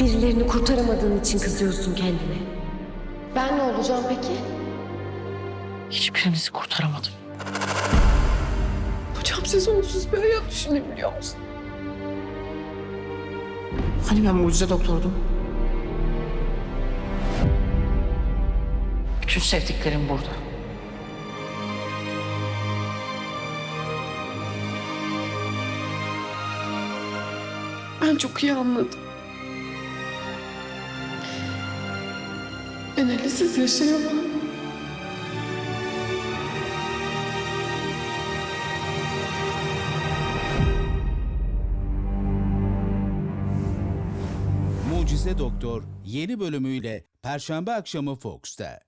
Birilerini kurtaramadığın için kızıyorsun kendine. Ben ne olacağım peki? Hiçbirinizi kurtaramadım. Hocam siz onsuz bir hayat düşünebiliyor musun? Hani ben mucize doktordum? Bütün sevdiklerim burada. Ben çok iyi anladım. Ben Ali'siz yaşayamam. Mucize Doktor yeni bölümüyle Perşembe akşamı Fox'ta.